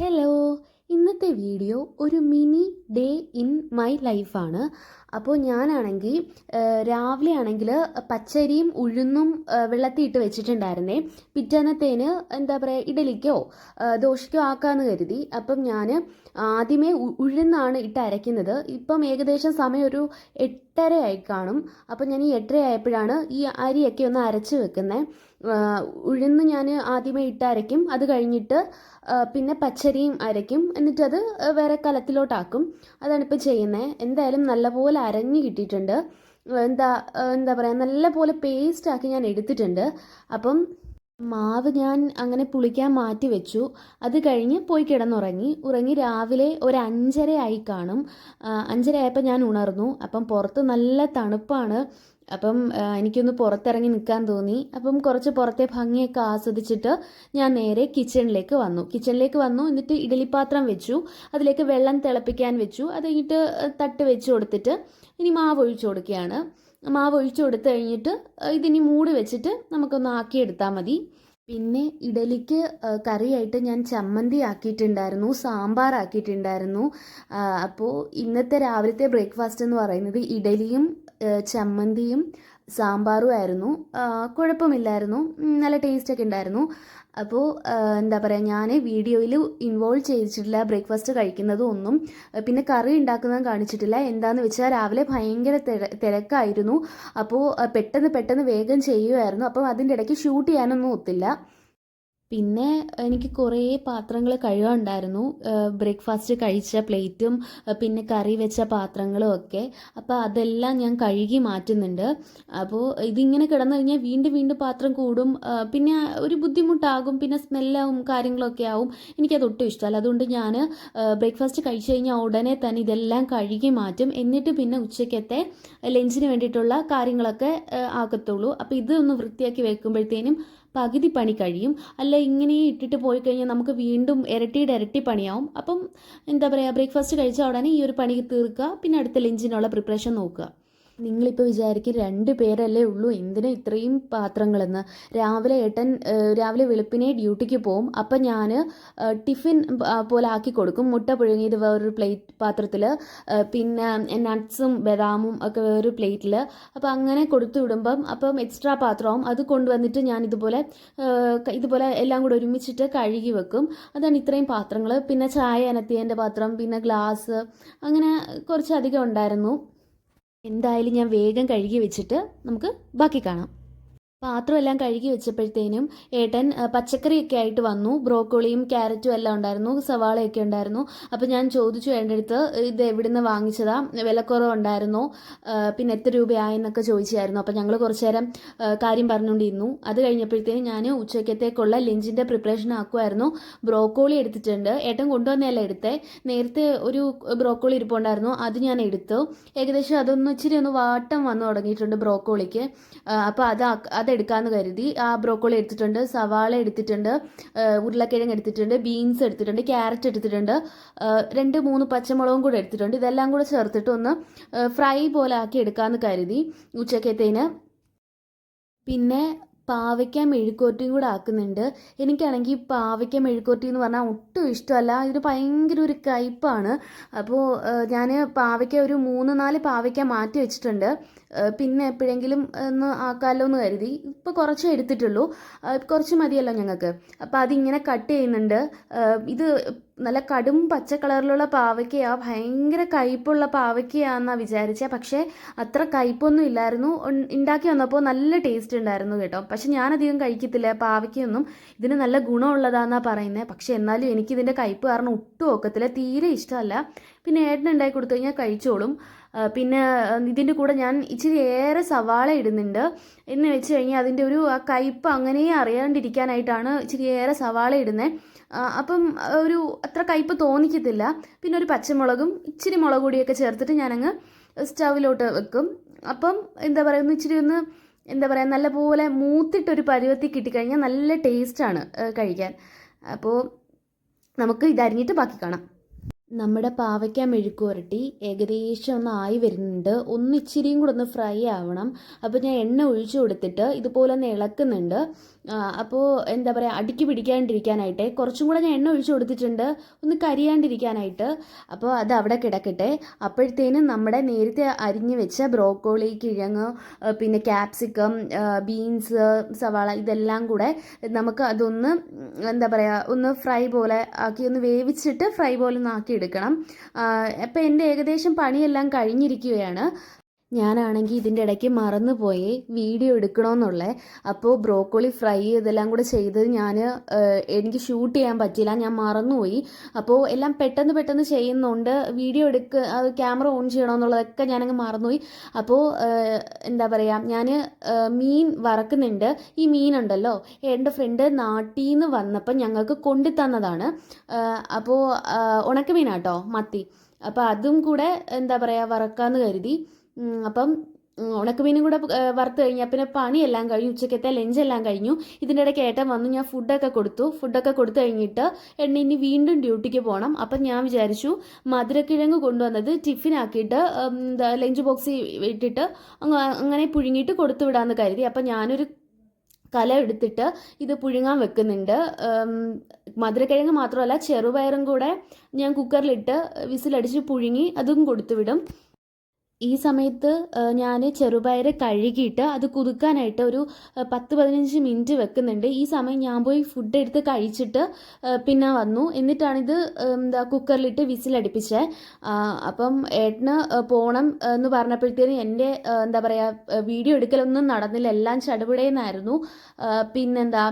Hello, ഇന്നത്തെ video ഒരു mini day in my ലൈഫാണ് അപ്പോൾ ഞാനാണെങ്കിൽ രാവിലെ ആണെങ്കിൽ പച്ചരിയും ഉഴുന്നും വെള്ളത്തിൽ ഇട്ട് വെച്ചിട്ടുണ്ടായിരുന്നേ. പിറ്റേന്നത്തേന് എന്താ പറയുക ഇഡലിക്കോ ദോശയ്ക്കോ ആക്കാമെന്ന് കരുതി. അപ്പം ഞാൻ ആദ്യമേ ഉഴുന്നാണ് ഇട്ട് അരയ്ക്കുന്നത്. ഇപ്പം ഏകദേശം സമയം ഒരു എട്ടരയായി കാണും. അപ്പം ഞാൻ ഈ എട്ടരയായപ്പോഴാണ് ഈ അരിയൊക്കെ ഒന്ന് അരച്ച് വെക്കുന്നത് ഉഴുന്ന് ഞാൻ ആദ്യമേ ഇട്ട് അരയ്ക്കും. അത് കഴിഞ്ഞിട്ട് പിന്നെ പച്ചരിയും അരയ്ക്കും. എന്നിട്ടത് വേറെ കലത്തിലോട്ടാക്കും. അതാണ് ഇപ്പോൾ ചെയ്യുന്നത് എന്തായാലും നല്ലപോലെ അരഞ്ഞ് കിട്ടിയിട്ടുണ്ട്. എന്താ എന്താ പറയുക നല്ലപോലെ പേസ്റ്റ് ആക്കി ഞാൻ എടുത്തിട്ടുണ്ട്. അപ്പം മാവ് ഞാൻ അങ്ങനെ പുളിക്കാൻ മാറ്റി വെച്ചു. അത് കഴിഞ്ഞ് പോയി കിടന്നുറങ്ങി. ഉറങ്ങി രാവിലെ ഒരു അഞ്ചര ആയി കാണും. അഞ്ചര ആയപ്പോൾ ഞാൻ ഉണർന്നു. അപ്പം പുറത്ത് നല്ല തണുപ്പാണ്. അപ്പം എനിക്കൊന്ന് പുറത്തിറങ്ങി നിൽക്കാൻ തോന്നി. അപ്പം കുറച്ച് പുറത്തെ ഭംഗിയൊക്കെ ആസ്വദിച്ചിട്ട് ഞാൻ നേരെ കിച്ചണിലേക്ക് വന്നു. കിച്ചണിലേക്ക് വന്നു എന്നിട്ട് ഇഡലിപ്പാത്രം വെച്ചു അതിലേക്ക് വെള്ളം തിളപ്പിക്കാൻ വെച്ചു അത് കഴിഞ്ഞിട്ട് തട്ട് വെച്ച് കൊടുത്തിട്ട് ഇനി മാവ് ഒഴിച്ചു കൊടുക്കുകയാണ്. മാവ് ഒഴിച്ചു കൊടുത്തു കഴിഞ്ഞിട്ട് ഇതിനി മൂടി വെച്ചിട്ട് നമുക്കൊന്ന് ആക്കിയെടുത്താൽ മതി. പിന്നെ ഇഡലിക്ക് കറിയായിട്ട് ഞാൻ ചമ്മന്തി ആക്കിയിട്ടുണ്ടായിരുന്നു സാമ്പാർ ആക്കിയിട്ടുണ്ടായിരുന്നു. അപ്പോൾ ഇന്നത്തെ രാവിലത്തെ ബ്രേക്ക്ഫാസ്റ്റ് എന്ന് പറയുന്നത് ഇഡലിയും ചമ്മന്തിയും സാമ്പാറും ആയിരുന്നു. കുഴപ്പമില്ലായിരുന്നു. നല്ല ടേസ്റ്റ് ഒക്കെ ഉണ്ടായിരുന്നു. അപ്പോൾ എന്താ പറയുക ഞാൻ വീഡിയോയിൽ ഇൻവോൾവ് ചെയ്തിട്ടില്ല ബ്രേക്ക്ഫാസ്റ്റ് കഴിക്കുന്നതും ഒന്നും. പിന്നെ കറി ഉണ്ടാക്കുന്നതും കാണിച്ചിട്ടില്ല. എന്താണെന്ന് വെച്ചാൽ രാവിലെ ഭയങ്കര തിര- തിരക്കായിരുന്നു. അപ്പോൾ പെട്ടെന്ന് പെട്ടെന്ന് വേഗം ചെയ്യുമായിരുന്നു അപ്പം അതിന്റെ ഇടയ്ക്ക് ഷൂട്ട് ചെയ്യാനൊന്നും ഒത്തില്ല. പിന്നെ എനിക്ക് കുറേ പാത്രങ്ങൾ കഴുകാനുണ്ടായിരുന്നു. ബ്രേക്ക്ഫാസ്റ്റ് കഴിച്ച പ്ലേറ്റും പിന്നെ കറി വെച്ച പാത്രങ്ങളും ഒക്കെ. അപ്പോൾ അതെല്ലാം ഞാൻ കഴുകി മാറ്റുന്നുണ്ട്. അപ്പോൾ ഇതിങ്ങനെ കിടന്നു കഴിഞ്ഞാൽ വീണ്ടും വീണ്ടും പാത്രം കൂടും. പിന്നെ ഒരു ബുദ്ധിമുട്ടാകും. പിന്നെ സ്മെല്ലാവും കാര്യങ്ങളൊക്കെ ആവും. എനിക്കത് ഒട്ടും ഇഷ്ടമല്ല. അതുകൊണ്ട് ഞാൻ ബ്രേക്ക്ഫാസ്റ്റ് കഴിച്ചു കഴിഞ്ഞാൽ ഉടനെ തന്നെ ഇതെല്ലാം കഴുകി മാറ്റും. എന്നിട്ട് പിന്നെ ഉച്ചയ്ക്കത്തെ ലഞ്ചിന് വേണ്ടിയിട്ടുള്ള കാര്യങ്ങളൊക്കെ ആക്കത്തുള്ളൂ. അപ്പോൾ ഇതൊന്ന് വൃത്തിയാക്കി വെക്കുമ്പോഴത്തേനും പകുതി പണി കഴിയും. അല്ല ഇങ്ങനെ ഇട്ടിട്ട് പോയി കഴിഞ്ഞാൽ നമുക്ക് വീണ്ടും ഇരട്ടിയുടെ ഇരട്ടി പണിയാവും. അപ്പം എന്താ പറയുക ബ്രേക്ക്ഫാസ്റ്റ് കഴിച്ച ഉടനെ ഈ ഒരു പണി തീർക്കുക പിന്നെ അടുത്ത ലഞ്ചിനുള്ള പ്രിപ്പറേഷൻ നോക്കുക. നിങ്ങളിപ്പോൾ വിചാരിക്കും രണ്ട് പേരല്ലേ ഉള്ളൂ എന്തിനാ ഇത്രയും പാത്രങ്ങളെന്ന്. രാവിലെ ഏട്ടൻ രാവിലെ വെളുപ്പിനെ ഡ്യൂട്ടിക്ക് പോവും അപ്പം ഞാൻ ടിഫിൻ പോലെ ആക്കി കൊടുക്കും. മുട്ട പുഴുങ്ങിയത് വേറൊരു പ്ലേറ്റ് പാത്രത്തിൽ പിന്നെ നട്ട്സും ബദാമും ഒക്കെ വേറൊരു പ്ലേറ്റിൽ അപ്പോൾ അങ്ങനെ കൊടുത്തു വിടുമ്പം അപ്പം എക്സ്ട്രാ പാത്രമാവും അത് കൊണ്ടുവന്നിട്ട് ഞാൻ ഇതുപോലെ ഇതുപോലെ എല്ലാം കൂടെ ഒരുമിച്ചിട്ട് കഴുകി വെക്കും. അതാണ് ഇത്രയും പാത്രങ്ങൾ പിന്നെ ചായ അനത്തിയതിന്റെ പാത്രം പിന്നെ ഗ്ലാസ് അങ്ങനെ കുറച്ചധികം ഉണ്ടായിരുന്നു. എന്തായാലും ഞാൻ വേഗം കഴുകി വെച്ചിട്ട് നമുക്ക് ബാക്കി കാണാം. പാത്രം എല്ലാം കഴുകി വെച്ചപ്പോഴത്തേനും ഏട്ടൻ പച്ചക്കറിയൊക്കെ ആയിട്ട് വന്നു. ബ്രോക്കോളിയും ക്യാരറ്റും എല്ലാം ഉണ്ടായിരുന്നു. സവാളയൊക്കെ ഉണ്ടായിരുന്നു. അപ്പോൾ ഞാൻ ചോദിച്ചു എന്റെ അടുത്ത് ഇത് എവിടുന്ന് വാങ്ങിച്ചതാ? വിലക്കുറവുണ്ടായിരുന്നോ? പിന്നെ എത്ര രൂപയായെന്നൊക്കെ ചോദിച്ചായിരുന്നു. അപ്പോൾ ഞങ്ങൾ കുറച്ച് നേരം കാര്യം പറഞ്ഞുകൊണ്ടിരുന്നു. അത് കഴിഞ്ഞപ്പോഴത്തേനും ഞാൻ ഉച്ചക്കത്തേക്കുള്ള ലഞ്ചിന്റെ പ്രിപ്പറേഷൻ ആക്കുമായിരുന്നു ബ്രോക്കോളി എടുത്തിട്ടുണ്ട്. ഏട്ടൻ കൊണ്ടുവന്നതല്ല എടുത്തേ. നേരത്തെ ഒരു ബ്രോക്കോളി ഇരിപ്പുണ്ടായിരുന്നു. അത് ഞാൻ എടുത്തു. ഏകദേശം അതൊന്ന് ഇച്ചിരി ഒന്ന് വാട്ടം വന്നു തുടങ്ങിയിട്ടുണ്ട് ബ്രോക്കോളിക്ക്. അപ്പോൾ അത് ആക്ക- അതെടുക്കാമെന്ന് കരുതി. ആ ബ്രോക്കോളി എടുത്തിട്ടുണ്ട് സവാള എടുത്തിട്ടുണ്ട് ഉരുളക്കിഴങ്ങ് എടുത്തിട്ടുണ്ട് ബീൻസ് എടുത്തിട്ടുണ്ട് ക്യാരറ്റ് എടുത്തിട്ടുണ്ട് രണ്ട് മൂന്ന് പച്ചമുളകും കൂടെ എടുത്തിട്ടുണ്ട്. ഇതെല്ലാം കൂടെ ചേർത്തിട്ട് ഒന്ന് ഫ്രൈ പോലെ ആക്കി എടുക്കാമെന്ന് കരുതി ഉച്ചക്കത്തേന്. പിന്നെ പാവയ്ക്ക മെഴുക്കോറ്റിയും കൂടെ ആക്കുന്നുണ്ട്. എനിക്കാണെങ്കിൽ പാവയ്ക്ക മെഴുക്കോറ്റി എന്ന് പറഞ്ഞാൽ ഒട്ടും ഇഷ്ടമല്ല. ഇതിന് ഭയങ്കര ഒരു കയ്പ്പാണ് അപ്പോൾ ഞാൻ പാവയ്ക്ക ഒരു മൂന്ന് നാല് പാവയ്ക്ക മാറ്റി വെച്ചിട്ടുണ്ട്. പിന്നെ എപ്പോഴെങ്കിലും ഒന്ന് ആക്കാമല്ലോ എന്ന് കരുതി. ഇപ്പോൾ കുറച്ച് എടുത്തിട്ടുള്ളൂ. കുറച്ച് മതിയല്ലോ ഞങ്ങൾക്ക് അപ്പോൾ അതിങ്ങനെ കട്ട് ചെയ്യുന്നുണ്ട്. ഇത് നല്ല കടും പച്ച കളറിലുള്ള പാവയ്ക്കയാ. ഭയങ്കര കയ്പുള്ള പാവയ്ക്കയാണെന്നാണ് വിചാരിച്ചത് പക്ഷേ അത്ര കയ്പൊന്നും ഇല്ലായിരുന്നു. ഉണ്ടാക്കി വന്നപ്പോൾ നല്ല ടേസ്റ്റ് ഉണ്ടായിരുന്നു കേട്ടോ. പക്ഷെ ഞാനധികം കഴിക്കത്തില്ല. പാവയ്ക്കൊന്നും ഇതിന് നല്ല ഗുണമുള്ളതാണെന്നാണ് പറയുന്നത് പക്ഷെ എന്നാലും എനിക്കിതിന്റെ കയ്പ് കാരണം ഒട്ടും ഒക്കത്തില്ല. തീരെ ഇഷ്ടമല്ല. പിന്നെ ഏട്ടൻ ഉണ്ടാക്കി കൊടുത്തു കഴിഞ്ഞാൽ കഴിച്ചോളും. പിന്നെ ഇതിന്റെ കൂടെ ഞാൻ ഇച്ചിരി ഏറെ സവാള ഇടുന്നുണ്ട്. എന്ന് വെച്ച് കഴിഞ്ഞാൽ അതിന്റെ ഒരു ആ കയ്പ് അങ്ങനെ അറിയാണ്ടിരിക്കാനായിട്ടാണ് ഇച്ചിരി ഏറെ സവാള ഇടുന്നത് അപ്പം ഒരു അത്ര കയ്പ് തോന്നിക്കത്തില്ല. പിന്നെ ഒരു പച്ചമുളകും ഇച്ചിരി മുളക് പൊടിയൊക്കെ ചേർത്തിട്ട് ഞാനങ്ങ് സ്റ്റൗവിലോട്ട് വെക്കും. അപ്പം എന്താ പറയുക ഇച്ചിരി ഒന്ന് എന്താ പറയുക നല്ലപോലെ മൂത്തിട്ടൊരു പരുവത്തി കിട്ടിക്കഴിഞ്ഞാൽ നല്ല ടേസ്റ്റാണ് കഴിക്കാൻ. അപ്പോൾ നമുക്ക് ഇതരിഞ്ഞിട്ട് ബാക്കി കാണാം. നമ്മുടെ പാവയ്ക്ക മെഴുക്ക് പുരട്ടി ഏകദേശം ഒന്ന് ആയി വരുന്നുണ്ട്. ഒന്നിച്ചിരിയും കൂടെ ഒന്ന് ഫ്രൈ ആവണം. അപ്പോൾ ഞാൻ എണ്ണ ഒഴിച്ചു കൊടുത്തിട്ട് ഇതുപോലെ ഒന്ന് ഇളക്കുന്നുണ്ട്. അപ്പോൾ എന്താ പറയുക അടുക്കി പിടിക്കാണ്ടിരിക്കാനായിട്ട് കുറച്ചും കൂടെ ഞാൻ എണ്ണ ഒഴിച്ചു കൊടുത്തിട്ടുണ്ട്. ഒന്ന് കരിയാണ്ടിരിക്കാനായിട്ട്. അപ്പോൾ അത് അവിടെ കിടക്കട്ടെ. അപ്പോഴത്തേനും നമ്മുടെ നേരത്തെ അരിഞ്ഞു വെച്ച ബ്രോക്കോളി കിഴങ്ങ് പിന്നെ ക്യാപ്സിക്കം ബീൻസ് സവാള ഇതെല്ലാം കൂടെ നമുക്ക് അതൊന്ന് എന്താ പറയുക ഒന്ന് ഫ്രൈ പോലെ ആക്കി ഒന്ന് വേവിച്ചിട്ട് ഫ്രൈ പോലെ ഒന്ന് ആക്കി എടുക്കണം അപ്പോൾ എന്റെ ഏകദേശം പണിയെല്ലാം കഴിഞ്ഞിരിക്കുകയാണ്. ഞാനാണെങ്കിൽ ഇതിന്റെ ഇടയ്ക്ക് മറന്നുപോയി വീഡിയോ എടുക്കണമെന്നുള്ള അപ്പോൾ ബ്രോക്കോളി ഫ്രൈ ഇതെല്ലാം കൂടെ ചെയ്ത് ഞാൻ എനിക്ക് ഷൂട്ട് ചെയ്യാൻ പറ്റിയില്ല. ഞാൻ മറന്നുപോയി. അപ്പോൾ എല്ലാം പെട്ടെന്ന് പെട്ടെന്ന് ചെയ്യുന്നുണ്ട്. വീഡിയോ എടുക്ക ക്യാമറ ഓൺ ചെയ്യണമെന്നുള്ളതൊക്കെ ഞാനങ്ങ് മറന്നുപോയി. അപ്പോൾ എന്താ പറയുക ഞാൻ മീൻ വറക്കുന്നുണ്ട്. ഈ മീനുണ്ടല്ലോ എന്റെ ഫ്രണ്ട് നാട്ടിൽ നിന്ന് വന്നപ്പോൾ ഞങ്ങൾക്ക് കൊണ്ടു തന്നതാണ് അപ്പോൾ ഉണക്കമീനാട്ടോ മത്തി. അപ്പോൾ അതും കൂടെ എന്താ പറയുക വറക്കാമെന്ന് കരുതി. അപ്പം ഉണക്കമീനും കൂടെ വറുത്ത് കഴിഞ്ഞാൽ പിന്നെ പണിയെല്ലാം കഴിഞ്ഞു ഉച്ചക്കത്തെ ലഞ്ചെല്ലാം കഴിഞ്ഞു. ഇതിന്റെ ഇടയ്ക്ക് ഏട്ടൻ വന്നു ഞാൻ ഫുഡൊക്കെ കൊടുത്തു. ഫുഡൊക്കെ കൊടുത്തു കഴിഞ്ഞിട്ട് എണ്ണ ഇനി വീണ്ടും ഡ്യൂട്ടിക്ക് പോകണം അപ്പം ഞാൻ വിചാരിച്ചു മധുരക്കിഴങ്ങ് കൊണ്ടുവന്നത് ടിഫിനാക്കിയിട്ട് എന്താ ലഞ്ച് ബോക്സ് ഇട്ടിട്ട് അങ്ങനെ പുഴുങ്ങിയിട്ട് കൊടുത്തു വിടാമെന്ന് കരുതി. അപ്പം ഞാനൊരു കല എടുത്തിട്ട് ഇത് പുഴുങ്ങാൻ വെക്കുന്നുണ്ട്. മധുരക്കിഴങ്ങ് മാത്രമല്ല ചെറുപയറും കൂടെ ഞാൻ കുക്കറിലിട്ട് വിസിലടിച്ച് പുഴുങ്ങി അതും കൊടുത്തു വിടും. ഈ സമയത്ത് ഞാൻ ചെറുപയർ കഴുകിയിട്ട് അത് കുതുക്കാനായിട്ട് ഒരു പത്ത് പതിനഞ്ച് മിനിറ്റ് വെക്കുന്നുണ്ട്. ഈ സമയം ഞാൻ പോയി ഫുഡ് എടുത്ത് കഴിച്ചിട്ട് പിന്നെ വന്നു. എന്നിട്ടാണിത് എന്താ കുക്കറിലിട്ട് വിസിലടിപ്പിച്ചത് അപ്പം ഏട്ടന് പോകണം എന്ന് പറഞ്ഞപ്പോഴത്തേനും എന്റെ എന്താ പറയുക വീഡിയോ എടുക്കലൊന്നും നടന്നില്ല. എല്ലാം ചടുപടേന്നായിരുന്നു. പിന്നെന്താ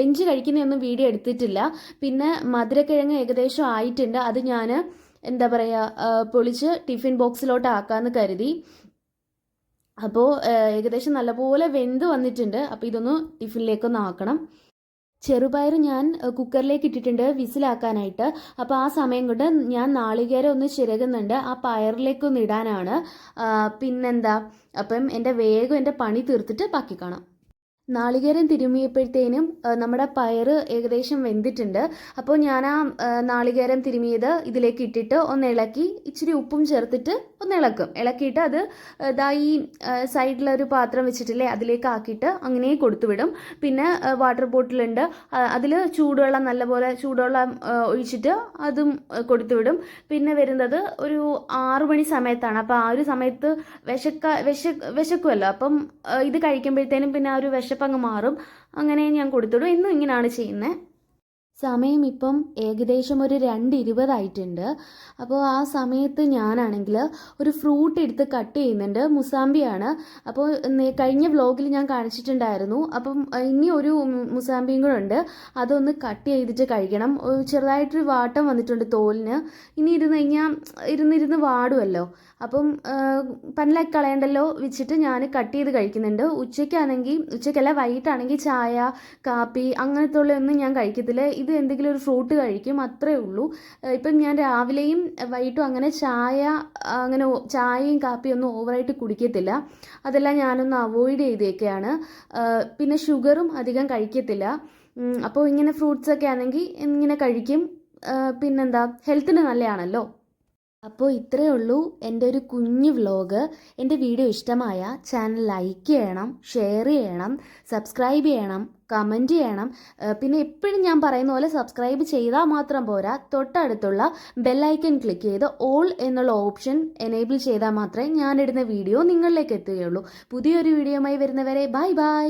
ലഞ്ച് കഴിക്കുന്നതൊന്നും വീഡിയോ എടുത്തിട്ടില്ല. പിന്നെ മധുരക്കിഴങ്ങ് ഏകദേശം ആയിട്ടുണ്ട്. അത് ഞാൻ എന്താ പറയുക പൊളിച്ച് ടിഫിൻ ബോക്സിലോട്ട് ആക്കാമെന്ന് കരുതി അപ്പോൾ ഏകദേശം നല്ലപോലെ വെന്ത് വന്നിട്ടുണ്ട്. അപ്പോൾ ഇതൊന്ന് ടിഫിനിലേക്കൊന്ന് ആക്കണം ചെറുപയർ ഞാൻ കുക്കറിലേക്ക് ഇട്ടിട്ടുണ്ട് വിസിലാക്കാനായിട്ട്. അപ്പോൾ ആ സമയം കൊണ്ട് ഞാൻ നാളികേരം ഒന്ന് ചിരകുന്നുണ്ട്. ആ പയറിലേക്കൊന്ന് ഇടാനാണ്. പിന്നെന്താ അപ്പം എന്റെ വേഗം എന്റെ പണി തീർത്തിട്ട് ബാക്കി കാണാം. നാളികേരം തിരുമിയപ്പോഴത്തേനും നമ്മുടെ പയർ ഏകദേശം വെന്തിട്ടുണ്ട്. അപ്പോൾ ഞാൻ ആ നാളികേരം തിരുമിയത് ഇതിലേക്ക് ഇട്ടിട്ട് ഒന്ന് ഇളക്കി ഇച്ചിരി ഉപ്പും ചേർത്തിട്ട് ഒന്ന് ഇളക്കും. ഇളക്കിയിട്ട് അത് ഇതാ ഈ സൈഡിലൊരു പാത്രം വെച്ചിട്ടില്ലേ അതിലേക്ക് ആക്കിയിട്ട് അങ്ങനെ കൊടുത്തു വിടും പിന്നെ വാട്ടർ ബോട്ടിലുണ്ട്. അതിൽ ചൂടുവെള്ളം നല്ലപോലെ ചൂടുവെള്ളം ഒഴിച്ചിട്ട് അതും കൊടുത്തുവിടും. കൊടുത്തു വിടും പിന്നെ വരുന്നത് ഒരു ആറു മണി സമയത്താണ്. അപ്പോൾ ആ ഒരു സമയത്ത് വിശക്ക വിശ വിശക്കുമല്ലോ അപ്പം ഇത് കഴിക്കുമ്പോഴത്തേനും പിന്നെ ആ ഒരു വിശപ്പങ്ങ് മാറും. അങ്ങനെ ഞാൻ കൊടുത്തിടും. എന്നും ഇങ്ങനെയാണ് ചെയ്യുന്നത് സമയം ഇപ്പം ഏകദേശം ഒരു രണ്ട് ഇരുപതായിട്ടുണ്ട് അപ്പോൾ ആ സമയത്ത് ഞാനാണെങ്കിൽ ഒരു ഫ്രൂട്ട് എടുത്ത് കട്ട് ചെയ്യുന്നുണ്ട്. മുസാമ്പിയാണ്. അപ്പോൾ കഴിഞ്ഞ വ്ലോഗിൽ ഞാൻ കാണിച്ചിട്ടുണ്ടായിരുന്നു. അപ്പം ഇനി ഒരു മുസാമ്പിയും കൂടെ ഉണ്ട്. അതൊന്ന് കട്ട് ചെയ്തിട്ട് കഴിക്കണം. ചെറുതായിട്ടൊരു വാട്ടം വന്നിട്ടുണ്ട് തോലിന്. ഇനി ഇരുന്ന് കഴിഞ്ഞാൽ ഇരുന്നിരുന്ന് വാടുമല്ലോ അപ്പം പനലാക്കി കളയണ്ടല്ലോ വെച്ചിട്ട് ഞാൻ കട്ട് ചെയ്ത് കഴിക്കുന്നുണ്ട്. ഉച്ചയ്ക്കാണെങ്കിൽ ഉച്ചയ്ക്കല്ല വൈകിട്ടാണെങ്കിൽ ചായ കാപ്പി അങ്ങനത്തെ ഉള്ളതൊന്നും ഞാൻ കഴിക്കത്തില്ല. ഇത് എന്തെങ്കിലും ഒരു ഫ്രൂട്ട് കഴിക്കും അത്രേ ഉള്ളൂ. ഇപ്പം ഞാൻ രാവിലെയും വൈകിട്ടും അങ്ങനെ ചായ അങ്ങനെ ചായയും കാപ്പിയും ഒന്നും ഓവറായിട്ട് കുടിക്കത്തില്ല. അതെല്ലാം ഞാനൊന്ന് അവോയ്ഡ് ചെയ്തേക്കെയാണ് പിന്നെ ഷുഗറും അധികം കഴിക്കത്തില്ല. അപ്പോൾ ഇങ്ങനെ ഫ്രൂട്ട്സൊക്കെ ആണെങ്കിൽ ഇങ്ങനെ കഴിക്കും. പിന്നെന്താ ഹെൽത്തിന് നല്ലതാണല്ലോ. അപ്പോൾ ഇത്രയേ ഉള്ളൂ എന്റെ ഒരു കുഞ്ഞു വ്ലോഗ്. എന്റെ വീഡിയോ ഇഷ്ടമായ ചാനൽ ലൈക്ക് ചെയ്യണം ഷെയർ ചെയ്യണം സബ്സ്ക്രൈബ് ചെയ്യണം കമന്റ് ചെയ്യണം. പിന്നെ എപ്പോഴും ഞാൻ പറയുന്ന പോലെ സബ്സ്ക്രൈബ് ചെയ്താൽ മാത്രം പോരാ. തൊട്ടടുത്തുള്ള ബെല്ലൈക്കൺ ക്ലിക്ക് ചെയ്ത് ഓൾ എന്നുള്ള ഓപ്ഷൻ എനേബിൾ ചെയ്താൽ മാത്രമേ ഞാനിടുന്ന വീഡിയോ നിങ്ങളിലേക്ക് എത്തുകയുള്ളൂ. പുതിയൊരു വീഡിയോയുമായി വരുന്നവരെ ബൈ ബൈ